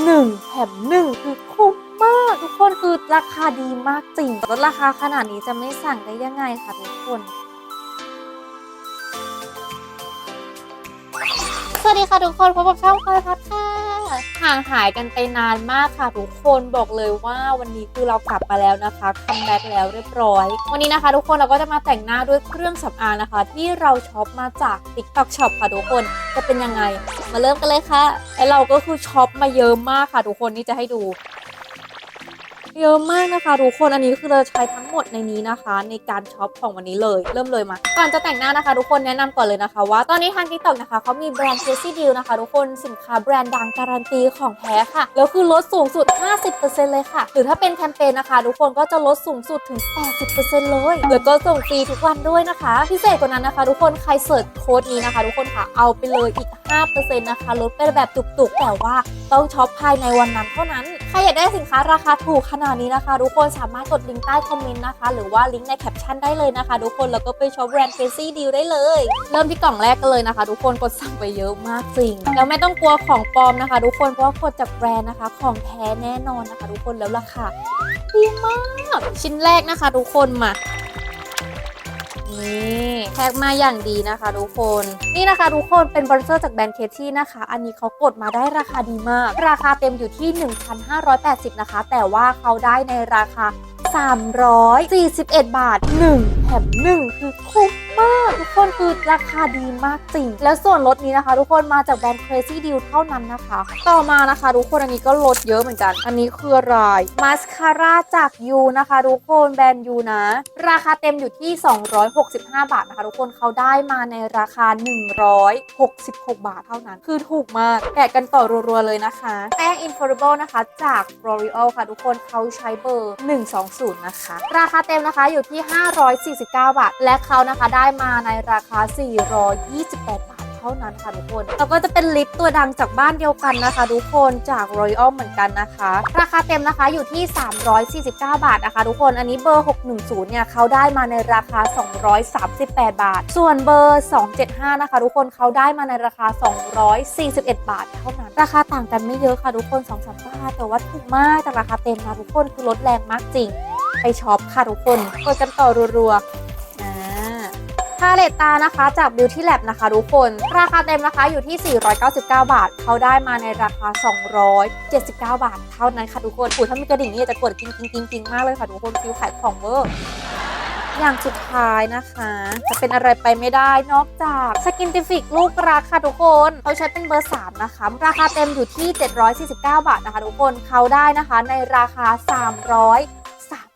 1 แถม1คือคุ้มมาก ทุกคนคือราคาดีมากจริงลดราคาขนาดนี้จะไม่สั่งได้ยังไงคะทุกคน วัสดีค่ะทุกคนพบกับช่องคอยพัดค่ะห่างหายกันไปนานมากค่ะทุกคนบอกเลยว่าวันนี้คือเรากลับมาแล้วนะคะคัมแบ็กแล้วเรียบร้อย วันนี้นะคะ ทุกคนเราก็จะมาแต่งหน้าด้วยเครื่องสำอางนะคะ ที่เราช็อปมาจาก TikTok Shop ค่ะทุกคนจะเป็นยังไง มาเริ่มกันเลยค่ะแล้วเราก็คือช็อปมาเยอะมากค่ะทุกคนนี่จะให้ดู เยอะมากนะคะทุกคนอันนี้คือเราใช้ทั้งหมดในนี้นะคะ ในการช็อปของวันนี้เลย เริ่มเลยมา ก่อนจะแต่งหน้านะคะทุกคนแนะนำก่อนเลยนะคะว่าตอนนี้ทาง TikTok นะคะเขามีแบรนด์ Crazy Deal นะคะทุกคนสินค้าแบรนด์ดังการันตีของแท้ค่ะ แล้วคือลดสูงสุด 50%เลยค่ะ หรือถ้าเป็นแคมเปญนะคะ ทุกคนก็จะลดสูงสุดถึง 80%เลย แล้วก็ส่งฟรีทุกวันด้วยนะคะ พิเศษกว่านั้นนะคะ ทุกคนใครเสิร์ชโค้ดนี้นะคะ ทุกคนค่ะเอาไปเลยอีก 5%นะคะลดไปแบบจุกๆแต่ว่า ต้องช็อปภายในวันนั้นเท่านั้น ใครอยากได้สินค้าราคาถูกขนาดนี้นะคะ ทุกคนสามารถกดลิงก์ใต้คอมเมนต์นะคะ หรือว่าลิงก์ในแคปชั่นได้เลยนะคะ ทุกคนแล้วก็ไปช็อปแบรนด์ Crazy Deal ได้เลย เริ่มที่กล่องแรกกันเลยนะคะ ทุกคนกดสั่งไปเยอะมากจริง แล้วไม่ต้องกลัวของปลอมนะคะ ทุกคนเพราะว่ากดจากแบรนด์นะคะ ของแท้แน่นอนนะคะ ทุกคนแล้วราคาดีมาก ชิ้นแรกนะคะ ทุกคนมา นี่แพ็กมาอย่างดีนะคะทุกคน นี่นะคะทุกคนเป็นบริเซอร์จากแบรนด์เคที่นะคะ อันนี้เขากดมาได้ราคาดีมาก ราคาเต็มอยู่ที่ 1,580 นะคะ แต่ว่าเขาได้ในราคา 341 บาท 1 แถม 1 คือคุ้มมาก ทุกคนคือราคาดีมากจริง แล้วส่วนลดนี้นะคะ ทุกคนมาจากแบรนด์ Crazy Deal เท่านั้นนะคะ ต่อมานะคะ ทุกคนอันนี้ก็ลดเยอะเหมือนกัน อันนี้คืออะไรมาสคาร่าจากยูนะคะทุกคนแบรนด์ยูนะ ราคาเต็มอยู่ที่ 265 บาทนะคะ ทุกคนเขาได้มาในราคา 166 บาทเท่านั้น คือถูกมากแกะกันต่อรัวๆเลยนะคะ แป้ง Infallible นะคะ จาก L'Oreal ค่ะ ทุกคนเขาใช้เบอร์ 120 นะคะ ราคาเต็มนะคะอยู่ที่ 549 บาท และเขานะคะได้ได้มาในราคา 428 บาทเท่านั้นค่ะทุกคนแล้วก็จะเป็นลิปตัวดังจากบ้านเดียวกันนะคะ ทุกคนจาก Royal เหมือนกันนะคะ ราคาเต็มนะคะอยู่ที่ 349 บาทนะคะ ทุกคนอันนี้เบอร์ 610 เนี่ยเขาได้มาในราคา 238 บาท ส่วนเบอร์ 275 นะคะ ทุกคนเขาได้มาในราคา 241 บาทเท่านั้น ราคาต่างกันไม่เยอะค่ะทุกคน2 3บาทแต่ว่าถูกมากจากราคาเต็มนะทุกคนคือลดแรงมากจริงไปช็อปค่ะทุกคนกดกันต่อรัวๆ พาเลตตานะคะจาก Beauty Lab นะคะทุกคน ราคาเต็มนะคะอยู่ที่ 499 บาท เขาได้มาในราคา 279 บาท เท่านั้นค่ะทุกคนอูถ้ามีกระดิ่งนี่จะกดกิ้งกิ้งกิ้งกิ้งมากเลยค่ะทุกคนฟิวขายของเวอร์อย่างสุดท้ายนะคะ จะเป็นอะไรไปไม่ได้นอกจากสกินติฟิกลูกรักค่ะทุกคนเขาใช้เป็นเบอร์ 3 นะคะ ราคาเต็มอยู่ที่ 749 บาทนะคะทุกคนเขาได้นะคะในราคา 300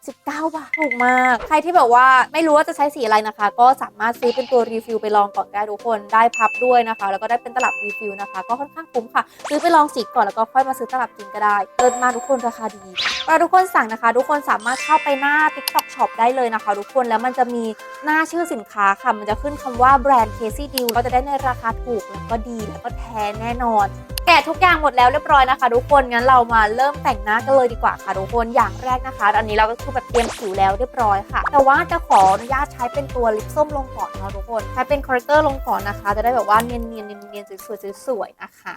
39บาท ถูกมาก ใครที่แบบว่าไม่รู้ว่าจะใช้สีอะไรนะคะ ก็สามารถซื้อเป็นตัวรีฟิลไปลองก่อนได้ทุกคน ได้พับด้วยนะคะ แล้วก็ได้เป็นตลับรีฟิลนะคะ ก็ค่อนข้างคุ้มค่ะ ซื้อไปลองสีก่อนแล้วก็ค่อยมาซื้อตลับจริงก็ได้เลิศมากทุกคนราคาดีเวลาทุกคนสั่งนะคะ ทุกคนสามารถเข้าไปหน้า TikTok Shop ได้เลยนะคะ ทุกคน แล้วมันจะมีหน้าชื่อสินค้าค่ะ มันจะขึ้นคำว่าแบรนด์ Casey Deal ก็จะได้ในราคาถูกแล้วก็ดีแล้วก็แท้แน่นอน แกะทุกอย่างหมดแล้วเรียบร้อยนะคะ ทุกคนงั้นเรามาเริ่มแต่งหน้ากันเลยดีกว่าค่ะทุกคนอย่างแรกนะคะ อันนี้เราก็คือแบบเตรียมผิวแล้วเรียบร้อยค่ะ แต่ว่าจะขออนุญาตใช้เป็นตัวลิปส้มลงก่อนเนาะทุกคนใช้เป็นคอร์เรคเตอร์ลงก่อนนะคะ จะได้แบบว่าเนียนเนียนเนียนสวยๆสวยๆนะคะ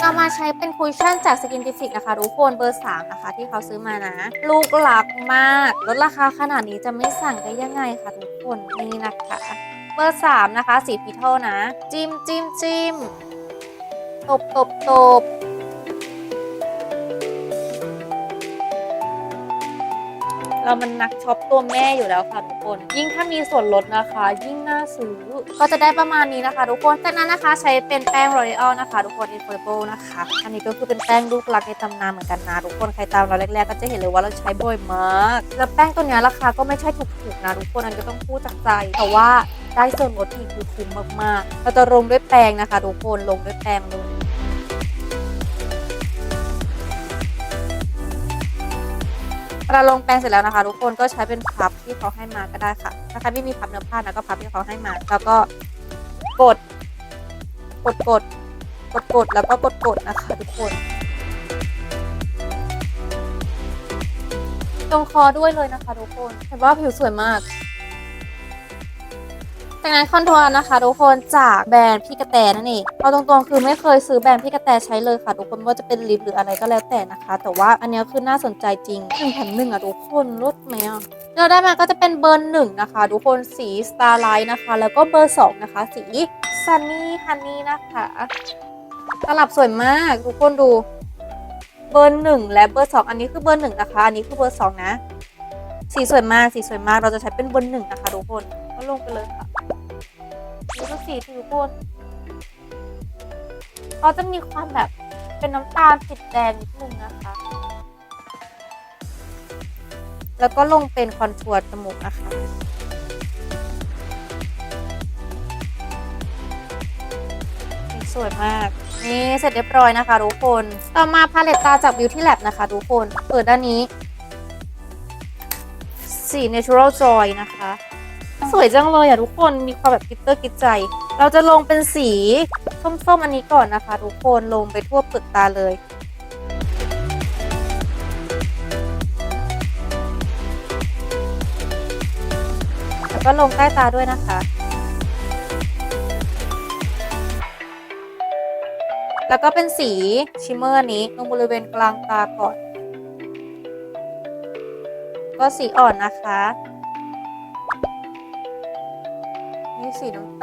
เรามาใช้เป็นคุชชั่นจากสกินติฟิกนะคะทุกคนเบอร์ 3 นะคะ ที่เขาซื้อมานะ ลูกหลักมากลดราคาขนาดนี้จะไม่สั่งได้ยังไงคะทุก คนนี่นะคะ เบอร์สามนะคะ สีพีเทลนะ จิ้มจิ้มจิ้มตบตบตบ เรามันนักช็อปตัวแม่อยู่แล้วค่ะทุกคน ยิ่งถ้ามีส่วนลดนะคะ ยิ่งน่าซื้อก็จะได้ประมาณนี้นะคะ ทุกคนจากนั้นนะคะใช้เป็นแป้ง L'Oreal นะคะ ทุกคน Infallible นะคะ อันนี้ก็คือเป็นแป้งลูกรักในตำนานเหมือนกันนะทุกคนใครตามเราแรกๆก็จะเห็นเลยว่าเราใช้บ่อยมาก แล้วแป้งตัวนี้ราคาก็ไม่ใช่ถูกๆนะทุกคนอันนี้ก็ต้องพูดจากใจ แต่ว่าได้ส่วนลดอีกคือคุ้มมากๆเราจะลงด้วยแป้งนะคะ ทุกคนลงด้วยแป้งเลย เราลงแปรงเสร็จแล้วนะคะ ทุกคนก็ใช้เป็นพับที่เขาให้มาก็ได้ค่ะ ถ้าใครไม่มีพับเนื้อผ้านะก็พับที่เขาให้มา แล้วก็กด กดกดกดกดแล้วก็กดกดนะคะทุกคน ตรงคอด้วยเลยนะคะทุกคนเห็นว่าผิวสวยมาก จากนั้นคอนทัวร์นะคะทุกคนจากแบรนด์พี่กระแตนั่นเองเอาตรงๆคือไม่เคยซื้อแบรนด์พี่กระแตใช้เลยค่ะทุกคนว่าจะเป็นลิปหรืออะไรก็แล้วแต่นะคะ แต่ว่าอันนี้คือน่าสนใจจริงหนึ่งแถมหนึ่งอะทุกคนลดไหมอะเราได้มาก็จะเป็นเบอร์หนึ่งนะคะ ทุกคนสี Starlight นะคะ แล้วก็เบอร์สองนะคะ สี Sunny Honey นะคะตลับสวยมาก ทุกคนดู เบอร์หนึ่งและเบอร์สองอันนี้คือเบอร์หนึ่งนะคะ อันนี้คือเบอร์สองนะ สีสวยมากสีสวยมากเราจะใช้เป็นเบอร์หนึ่งนะคะ ทุกคนก็ลงไปเลยค่ะ นี่ก็สีทุกคนเขาจะมีความแบบเป็นน้ำตาลติดแดงนิดนึงนะคะ แล้วก็ลงเป็นคอนทัวร์จมูกนะคะสวยมาก นี่เสร็จเรียบร้อยนะคะทุกคน ต่อมาพาเลตตาจาก Beauty Lab นะคะทุกคน เปิดด้านนี้ สี Natural Joy นะคะ สวยจังเลยอะทุกคนมีความแบบกิตเตอร์กิตใจ เราจะลงเป็นสีส้มๆอันนี้ก่อนนะคะ ทุกคนลงไปทั่วเปลือกตาเลยแล้วก็ลงใต้ตาด้วยนะคะ แล้วก็เป็นสีชิมเมอร์นี้ตรงบริเวณกลางตาก่อน ก็สีอ่อนนะคะ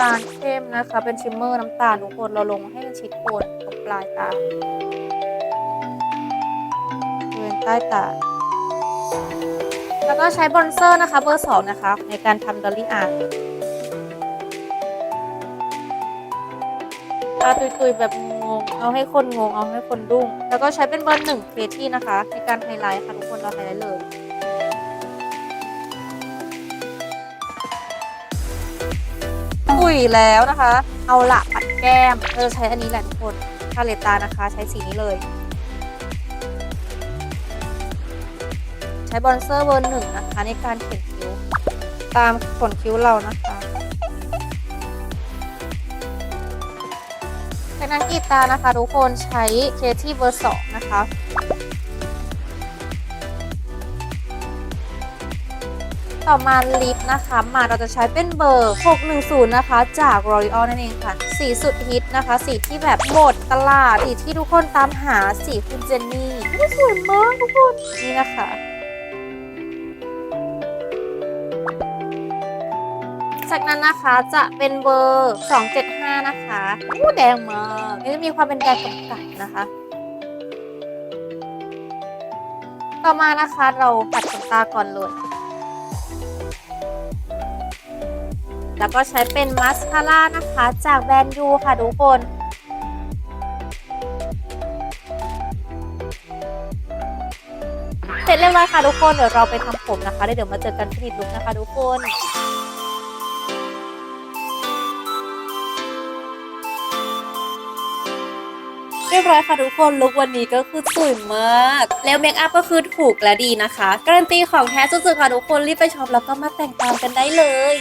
ตาลเข้มนะคะ เป็นชิมเมอร์น้ำตาลทุกคนเราลงให้มันชิดโคนตรงปลายตาบริเวณใต้ตา แล้วก็ใช้บอนเซอร์นะคะ เบอร์สองนะคะ ในการทำดอลลี่อาร์ตาตุยๆแบบงง เอาให้คนงง เอาให้คนดุ้ง แล้วก็ใช้เป็นเบอร์หนึ่งเคที่นะคะ ในการไฮไลท์ค่ะทุกคนเราไฮไลท์เลย ปุ๋ยแล้วนะคะ เอาละปัดแก้มเราจะใช้อันนี้แหละทุกคนพาเลตตานะคะ ใช้สีนี้เลย ใช้บอนเซอร์เบอร์หนึ่งนะคะ ในการเขียนคิ้ว ตามขนคิ้วเรานะคะจากนั้นกีตานะคะ ทุกคนใช้เคที่เบอร์สองนะคะ ต่อมาลิปนะคะ มาเราจะใช้เป็นเบอร์ 610 นะคะ จาก L'Oreal นั่นเองค่ะ สีสุดฮิตนะคะ สีที่แบบหมดตลาด สีที่ทุกคนตามหา สีคุณเจนนี่นี่สวยมากทุกคน นี่นะคะจากนั้นนะคะจะเป็นเบอร์ 275 นะคะอู้แดงมากนี่จะมีความเป็นแดงกำกับนะคะ ต่อมานะคะเราปัดขนตาก่อนเลย แล้วก็ใช้เป็นมัสคาร่านะคะ จากแบรนด์ยูค่ะทุกคนเสร็จเรียบร้อยค่ะทุกคนเดี๋ยวเราไปทำผมนะคะแล้วเดี๋ยวมาเจอกันที่ดิดลุกนะคะทุกคนเรียบร้อยค่ะทุกคนลุกวันนี้ก็คือสวยมาก แล้วเมคอัพก็คือถูกและดีนะคะ การันตีของแท้สุดๆค่ะทุกคนรีบไปช็อปแล้วก็มาแต่งตามกันได้เลย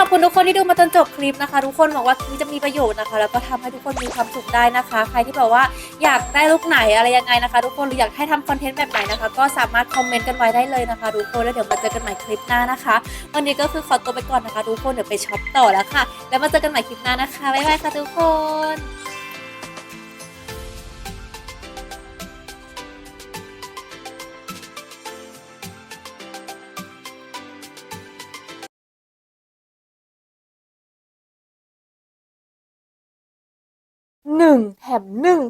ขอบคุณทุกคนที่ดูมาจนจบคลิปนะคะ ทุกคนหวังว่าคลิปจะมีประโยชน์นะคะ แล้วก็ทำให้ทุกคนมีความสุขได้นะคะ ใครที่แบบว่าอยากได้ลูกไหนอะไรยังไงนะคะ ทุกคนหรืออยากให้ทำคอนเทนต์แบบไหนนะคะ ก็สามารถคอมเมนต์กันไว้ได้เลยนะคะทุกคนแล้วเดี๋ยวมาเจอกันใหม่คลิปหน้านะคะ วันนี้ก็คือขอตัวไปก่อนนะคะทุกคนเดี๋ยวไปช็อปต่อแล้วค่ะ แล้วมาเจอกันใหม่คลิปหน้านะคะบ๊ายบายค่ะทุกคน หนึ่งแถมหนึ่ง